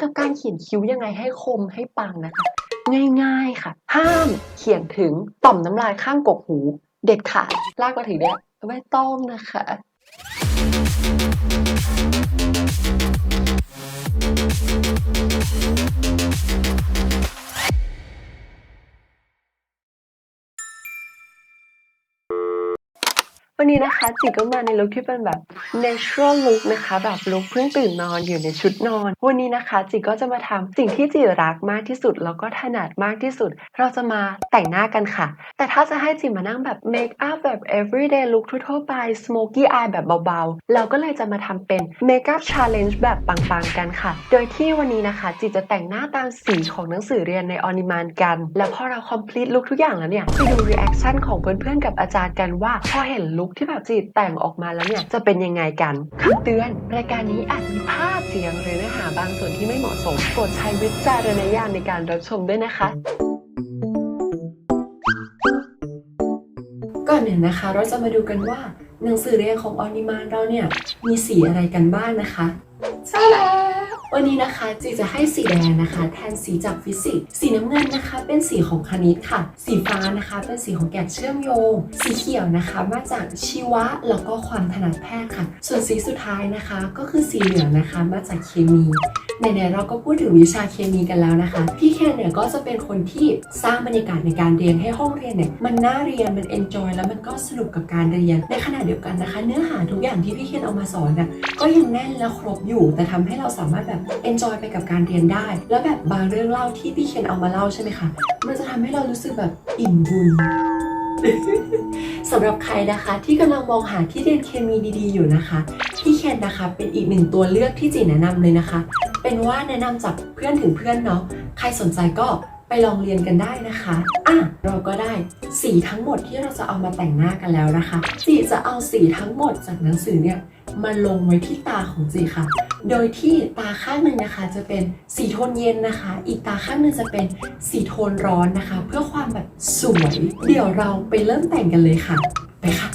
กับการเขียนคิ้วยังไงให้คมให้ปังนะคะ ง่ายๆค่ะ ห้ามเขียนถึงต่อมน้ำลายข้างกกหู เด็ดขาดลากมาถึงเนี้ยไม่ต้องนะคะ วันนี้นะคะจิก็มาในลุคที่เป็นแบบ natural look นะคะ แบบลุคเพิ่งตื่นนอนอยู่ในชุดนอน วันนี้นะคะจิก็จะมาทำสิ่งที่จิรักมากที่สุด แล้วก็ถนัดมากที่สุด เราจะมาแต่งหน้ากันค่ะ แต่ถ้าจะให้จิมานั่งแบบ make up แบบ everyday look ทั่วๆไป smoky eye แบบเบาๆ เราก็เลยจะมาทำเป็น makeup challenge แบบปังๆกันค่ะ โดยที่วันนี้นะคะจิจะแต่งหน้าตามสีของหนังสือเรียนในออนิมานกัน แล้วพอเรา complete look ทุกอย่างแล้วเนี่ยไปดู reaction ของเพื่อนๆกับอาจารย์กันว่าพอเห็นลุคที่แบบจีแต่งออกมาแล้วเนี่ยจะเป็นยังไงกันคำเตือน รายการนี้อาจมีภาพเสียงหรือเนื้อหาบางส่วนที่ไม่เหมาะสมโปรดใช้วิจารณญาณในการรับชมด้วยนะคะก่อนหนึ่งนะคะ เราจะมาดูกันว่าหนังสือเรียนของออนิมานเราเนี่ยมีสีอะไรกันบ้างนะคะใช่แล้ว วันนี้นะคะจีจะให้สีแดงนะคะ แทนสีจากฟิสิกส์สีน้ำเงินนะคะ เป็นสีของคณิตค่ะ สีฟ้านะคะ เป็นสีของแกะเชื่อมโยง สีเขียวนะคะ มาจากชีวะแล้วก็ความถนัดแพทย์ค่ะ ส่วนสีสุดท้ายนะคะ ก็คือสีเหลืองนะคะ มาจากเคมีไหนๆเราก็พูดถึงวิชาเคมีกันแล้วนะคะ พี่เคนเนี่ยก็จะเป็นคนที่สร้างบรรยากาศในการเรียนให้ห้องเรียนเนี่ยมันน่าเรียนมันเอนจอยแล้วมันก็สนุกกับการเรียนในขณะเดียวกันนะคะ เนื้อหาทุกอย่างที่พี่เคนเอามาสอนน่ะก็ยังแน่นและครบอยู่ แต่ทำให้เราสามารถแบบเอนจอยไปกับการเรียนได้ แล้วแบบบางเรื่องเล่าที่พี่เคนเอามาเล่าใช่ไหมคะมันจะทำให้เรารู้สึกแบบอิ่มบุญสำหรับใครนะคะที่กำลังมองหาที่เรียนเคมีดีๆอยู่นะคะพี่เคนนะคะเป็นอีกหนึ่งตัวเลือกที่จีแนะนำเลยนะคะ เป็นว่าแนะนำจากเพื่อนถึงเพื่อนเนาะใครสนใจก็ ลองเรียนกันได้นะคะอะเราก็ได้สีทั้งหมดที่เราจะเอามาแต่งหน้ากันแล้วนะคะจีจะเอาสีทั้งหมดจากหนังสือเนี่ยมาลงไว้ที่ตาของจีค่ะ โดยที่ตาข้างหนึ่งนะคะจะเป็นสีโทนเย็นนะคะ อีกตาข้างหนึ่งจะเป็นสีโทนร้อนนะคะ เพื่อความแบบสวย เดี๋ยวเราไปเริ่มแต่งกันเลยค่ะ ไปค่ะ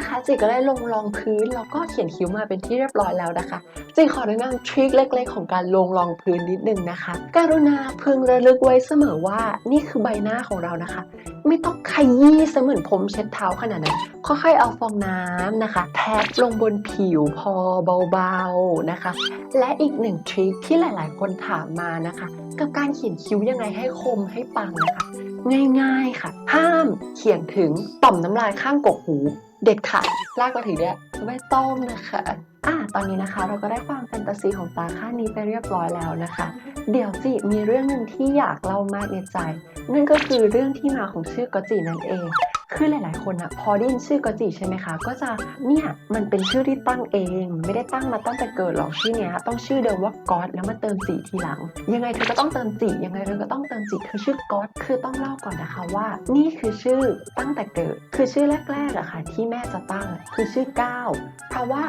นนี้นะคะจิก็ได้ลงรองพื้นแล้วก็เขียนคิ้วมาเป็นที่เรียบร้อยแล้วนะคะจิขอแนะนำทริคเล็กๆ ของการลงรองพื้นนิดนึงนะคะการุณาพึงระลึกไว้เสมอว่านี่คือใบหน้าของเรานะคะ ไม่ต้องขยี้เสมือนผมเช็ดเท้าขนาดนั้นค่อยๆเอาฟองน้ำนะคะ แทบลงบนผิวพอเบาๆนะคะ และอีกหนึ่งทริคที่หลายๆ คนถามมานะคะ กับการเขียนคิ้วยังไงให้คมให้ปังนะคะ ง่ายๆค่ะ ห้ามเขียนถึงต่อมน้ำลายข้างกกหู เด็ดขาดลากมาถึงเนี่ยไม่ต้องนะคะอะตอนนี้นะคะเราก็ได้ความแฟนตาซีของตาข้างนี้ไปเรียบร้อยแล้วนะคะ เดี๋ยวจิมีเรื่องหนึ่งที่อยากเล่ามากในใจ นั่นก็คือเรื่องที่มาของชื่อกอจินั่นเอง คือหลาย ๆ คนอะพอได้ยินชื่อกอจิใช่ไหมคะ ก็จะเนี่ยมันเป็นชื่อที่ตั้งเอง ไม่ได้ตั้งมาตั้งแต่เกิดหรอกชื่อเนี้ยต้องชื่อเดิมว่าก๊อตแล้วมาเติมจีทีหลัง ยังไงเธอก็ต้องเติมจียังไงเธอก็ต้องเติมจีเธอชื่อก๊อตคือต้องเล่าก่อนนะคะว่า นี่คือชื่อตั้งแต่เกิด คือชื่อแรกๆอะค่ะที่แม่จะตั้งคือชื่อก้าวเพราะว่า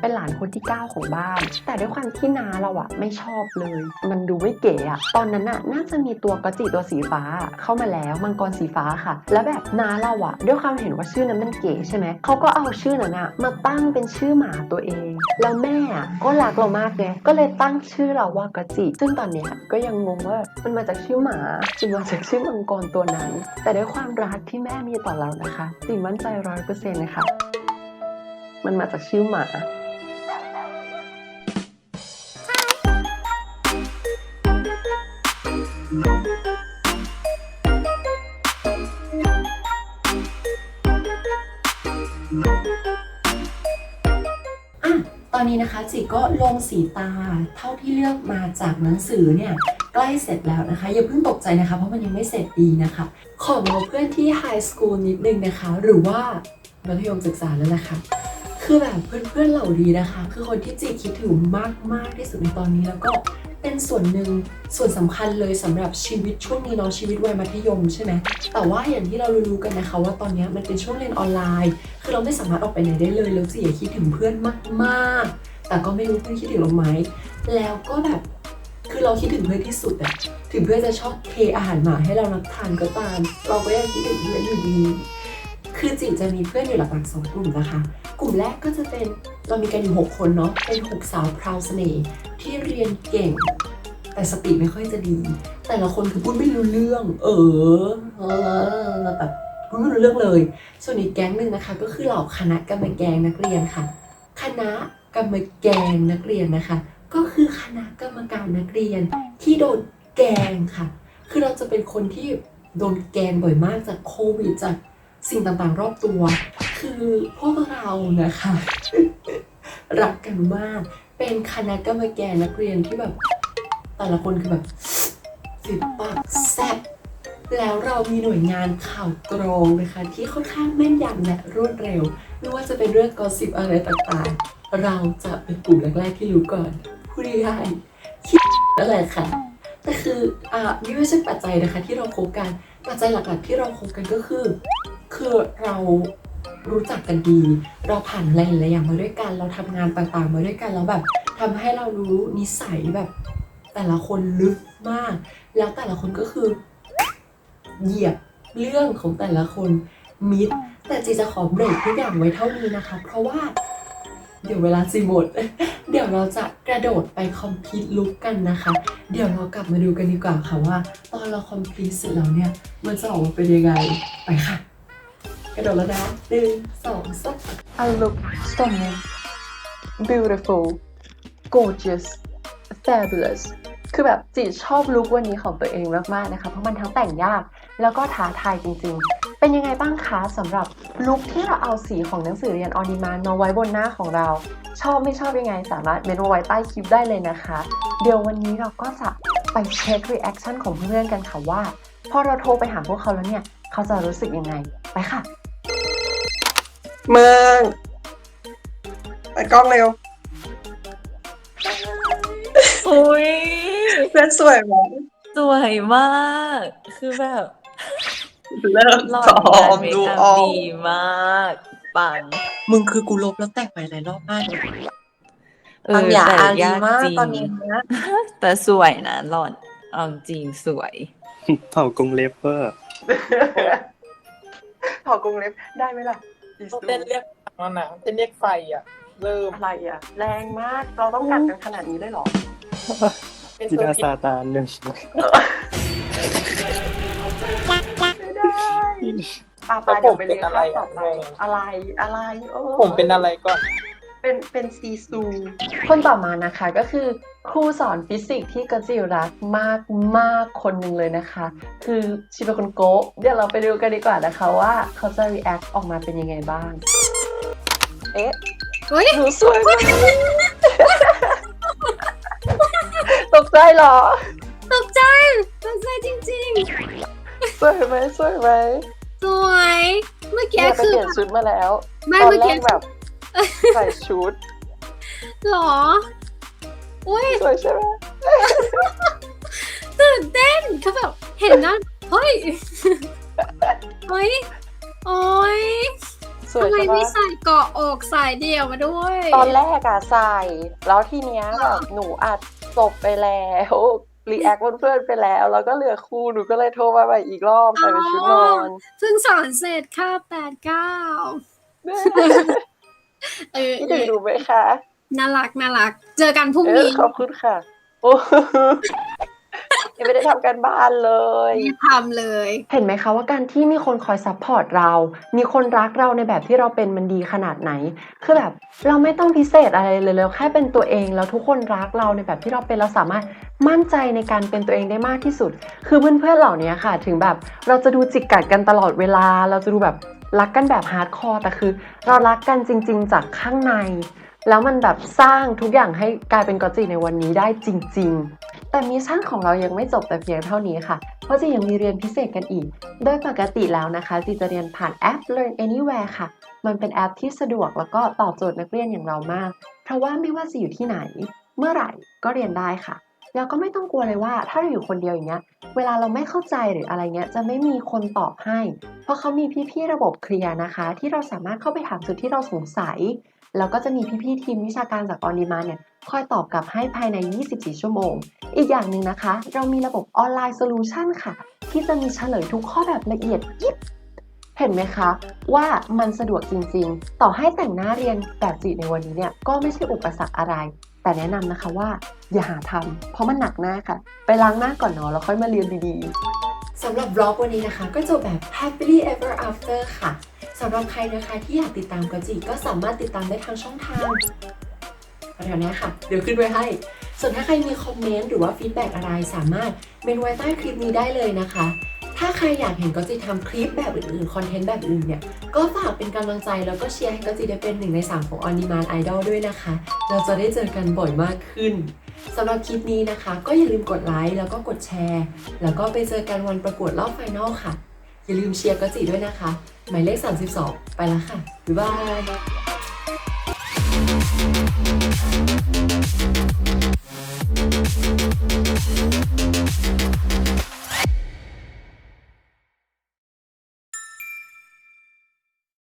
เป็นหลานคนที่ 9 ของบ้าน แต่ด้วยความที่นาเราอะไม่ชอบเลย มันดูไม่เก๋อะตอนนั้นอะน่าจะมีตัวกระจิตัวสีฟ้าเข้ามาแล้วมังกรสีฟ้าค่ะ แล้วแบบนาเราอะด้วยความเห็นว่าชื่อนั้นมันเก๋ใช่ไหมเขาก็เอาชื่อนั้นอะมาตั้งเป็นชื่อหมาตัวเอง แล้วแม่อะก็รักเรามากไงก็เลยตั้งชื่อเราว่ากระจิ ซึ่งตอนเนี้ยก็ยังงงว่ามันมาจากชื่อหมาหรือมาจากชื่อมังกรตัวนั้น แต่ด้วยความรักที่แม่มีต่อเรานะคะจิมั่นใจร้อยเปอร์เซ็นต์เลยค่ะ มันมาจากชื่อหมาอะตอนนี้นะคะจิก็ลงสีตาเท่าที่เลือกมาจากหนังสือเนี่ยใกล้เสร็จแล้วนะคะอย่าเพิ่งตกใจนะคะเพราะมันยังไม่เสร็จดีนะคะ ขอมาเพื่อนที่ไฮสคูลนิดนึงนะคะ หรือว่ามัธยมศึกษาแล้วนะคะ คือแบบเพื่อนๆเหล่านี้นะคะ คือคนที่จีคิดถึงมากมากๆที่สุดในตอนนี้แล้วก็เป็นส่วนหนึ่งส่วนสำคัญเลยสำหรับชีวิตช่วงนี้เนาะชีวิตวัยมัธยมใช่ไหมแต่ว่าอย่างที่เรารู้กันนะคะ ว่าตอนนี้มันเป็นช่วงเรียนออนไลน์ คือเราไม่สามารถออกไปไหนได้เลยแล้วจีอย่าคิดถึงเพื่อนมากๆ แต่ก็ไม่รู้เพื่อนคิดถึงเราไหมแล้วก็แบบคือเราคิดถึงเพื่อนที่สุดอะถึงเพื่อนจะชอบเทอาหารหมาให้เรารับทานก็ตาม เราก็ยังคิดถึงเพื่อนอยู่ดี คือจิจะมีเพื่อนอยู่หลักๆสองกลุ่มนะคะ กลุ่มแรกก็จะเป็นเรามีกันอยู่ 6 คนเนาะ เป็น6สาวพราวเสน่ห์ที่เรียนเก่ง แต่สติไม่ค่อยจะดี แต่ละคนคือพูดไม่รู้เรื่อง เออเออแบบพูดไม่รู้เรื่องเลย ส่วนอีกแก๊งหนึ่งนะคะ ก็คือเหล่าคณะกรรมแกงนักเรียนค่ะ คณะกรรมแกงนักเรียนนะคะ ก็คือคณะกรรมการนักเรียนที่โดนแกงค่ะ คือเราจะเป็นคนที่โดนแกงบ่อยมากจากโควิดจาก สิ่งต่างๆ รอบตัว คือพวกเรานะคะ รักกันมาก เป็นคณะกรรมการนักเรียนที่แบบ แต่ละคนคือแบบสิบปากแซ่บแล้วเรามีหน่วยงานข่าวกรองนะคะ ที่ค่อนข้างแม่นยำและรวดเร็วไม่ว่าจะเป็นเรื่องกอสิบอะไรต่างๆ เราจะเป็นกลุ่มแรกๆที่รู้ก่อนผู้ดีได้คิดนั่นแหละค่ะแต่คืออ่านี่ไม่ใช่ปัจจัยนะคะที่เราคบกันปัจจัยหลักๆที่เราคบกันก็คือ คือเรารู้จักกันดี เราผ่านอะไรหลายอย่างมาด้วยกัน เราทำงานต่างๆมาด้วยกันแล้วแบบทำให้เรารู้นิสัยแบบ แต่ละคนลึกมาก แล้วแต่ละคนก็คือ เหยียบเรื่องของแต่ละคนมิดแต่จีจะขอเบรกทุกอย่างไว้เท่านี้นะคะ เพราะว่า เดี๋ยวเวลาจีหมด เดี๋ยวเราจะกระโดดไปคอมพิวลุกกันนะคะ เดี๋ยวเรากลับมาดูกันดีกว่าค่ะว่า ตอนเราคอมพลีทเสร็จแล้วเนี่ย มันจะออกมาเป็นยังไงไปค่ะ กระโดดแล้วนะหนึ่งสองสาม I look stunning beautiful gorgeous fabulous คือแบบจีชอบลุควันนี้ของตัวเองมากๆนะคะ เพราะมันทั้งแต่งยาก แล้วก็ท้าทายจริงๆ เป็นยังไงบ้างคะสำหรับลุคที่เราเอาสีของหนังสือเรียนออนดีมานมาไว้บนหน้าของเรา ชอบไม่ชอบยังไงสามารถเมนไว้ใต้คลิปได้เลยนะคะ เดี๋ยววันนี้เราก็จะไปเช็ครีแอคชั่นของเพื่อนๆกันค่ะว่า พอเราโทรไปหาพวกเขาแล้วเนี่ย เขาจะรู้สึกยังไง ไปค่ะ เมืองไปกล้องเร็วอุ้ยเพื่อนสวยไหมสวยมาก คือแบบเริ่มหล่อซ้อมเมดูคอัพออกดีมากปังมึงคือกูลบแล้วแต่งไปหลายรอบมากเลยเออบางอย่างแต่อาดียากมากจริงตอนนี้นะแต่สวยนะหล่อนเอาจริงสวยเผากรงเล็บเวอร์ถอดกรงเล็บได้ไหมล่ะ อีสเต้นเรียกมันนะเต้นเรียกไฟอะ เริ่มอะไรอะ แรงมาก เราต้องกัดกันขนาดนี้เลยเหรอเป็นจิตัวดาที่ซาตานหนึ่งไม่ได้ปาปาเดี๋ยวไปเรียนข้อต่อไปอะไรอะไรโอ้ผมเป็นอะไรก่อน เป็นเป็นซีซู คนต่อมานะคะก็คือครูสอนฟิสิกส์ที่กจิรักมากมากๆคนหนึ่งเลยนะคะ คือชีเป็นคนโกะเดี๋ยวเราไปดูกันดีกว่านะคะว่าเขาจะ react ออกมาเป็นยังไงบ้าง เอ๊ะเฮ้ยหนูสวยมากตกใจเหรอ ตกใจ ตกใจจริงสวยไหมสวยไหมๆ สวย เมื่อกี้เนี่ยไปคือเปลี่ยนชุดมาแล้วไม่ตอนเมื่อแรกี้ กแบบ ใส่ชุดหรอ อุ้ยสวยใช่ไหมตื่นเต้นคือแบบเห็นนะเฮ้ยเฮ้ยโอ้ยสวยทำไมใช่ไม่ปะใส่เกาะอกสายเดี่ยวมาด้วยตอนแรกอะใส่ แล้วทีเนี้ยแบบหนูอัดจบไปแล้วรีแอคเพื่อนๆไปแล้ว แล้วก็เหลือครูหนูก็เลยโทรมาใหม่อีกรอบใส่เป็นชุดนอน เพิ่งสอนเสร็จค่ะแปดเก้า เออคิดถึงหนูไหมคะน่ารักน่ารัก เจอกันพรุ่งเออนี้ขอบคุณค่ะ โอ้ ยังไม่ได้ทำการบ้านเลยรีบทำเลย เห็นไหมคะว่าการที่มีคนคอยซัพพอร์ตเรา มีคนรักเราในแบบที่เราเป็นมันดีขนาดไหน คือแบบเราไม่ต้องพิเศษอะไรเลยเราแค่เป็นตัวเองแล้วทุกคนรักเราในแบบที่เราเป็นเราสามารถมั่นใจในการเป็นตัวเองได้มากที่สุด คือเพื่อนๆเหล่านี้ค่ะ ถึงแบบเราจะดูจิกกัดกันตลอดเวลา เราจะดูแบบ รักกันแบบฮาร์ดคอร์แต่คือ เรารักกันจริง ๆ จากข้างใน แล้วมันแบบสร้างทุกอย่างให้กลายเป็นกอจิในวันนี้ได้จริง ๆ แต่มิชชั่นของเรายังไม่จบแต่เพียงเท่านี้ค่ะ เพราะจียังมีเรียนพิเศษกันอีก โดยปกติแล้วนะคะจีจะเรียนผ่านแอป Learn Anywhere ค่ะ มันเป็นแอปที่สะดวกแล้วก็ตอบโจทย์นักเรียนอย่างเรามาก เพราะว่าไม่ว่าจะอยู่ที่ไหน เมื่อไหร่ก็เรียนได้ค่ะ แล้วก็ไม่ต้องกลัวเลยว่า ถ้าเราอยู่คนเดียวอย่างเงี้ย เวลาเราไม่เข้าใจหรืออะไรเงี้ยจะไม่มีคนตอบให้ เพราะเขามีพี่ๆระบบเคลียร์นะคะ ที่เราสามารถเข้าไปถามจุดที่เราสงสัย แล้วก็จะมีพี่ๆทีมวิชาการจากออนดีมาเนี่ยคอยตอบกลับให้ภายใน 24 ชั่วโมง อีกอย่างหนึ่งนะคะ เรามีระบบออนไลน์โซลูชันค่ะ ที่จะมีเฉลยทุกข้อแบบละเอียดยิบเห็นไหมคะว่ามันสะดวกจริงๆ ต่อให้แต่งหน้าเรียนแบบจีในวันนี้เนี่ยก็ไม่ใช่อุปสรรคอะไร แต่แนะนำนะคะว่าอย่าหาทำเพราะมันหนักหน้าค่ะ ไปล้างหน้าก่อนเนาะแล้วค่อยมาเรียนดีๆสำหรับบล็อกวันนี้นะคะ ก็จบแบบ happily ever after ค่ะสำหรับใครนะคะที่อยากติดตามกอจิก็สามารถติดตามได้ทางช่องทางแถวนี้ค่ะ เดี๋ยวขึ้นไว้ให้ ส่วนถ้าใครมีคอมเมนต์หรือว่าฟีดแบ็กอะไรสามารถเมนไว้ใต้คลิปนี้ได้เลยนะคะ ถ้าใครอยากเห็นก็จิทำคลิปแบบอื่นๆ คอนเทนต์แบบอื่นเนี่ย ก็ฝากเป็นกำลังใจแล้วก็เชียร์ให้ก็จิได้เป็นหนึ่งในสามของ On Demand Idol ด้วยนะคะ เราจะได้เจอกันบ่อยมากขึ้นสำหรับคลิปนี้นะคะ ก็อย่าลืมกดไลค์แล้วก็กดแชร์ แล้วก็ไปเจอกันวันประกวดรอบไฟนอลค่ะ อย่าลืมเชียร์ก็จิด้วยนะคะ หมายเลข 32 ไปแล้วค่ะ บ๊ายบาย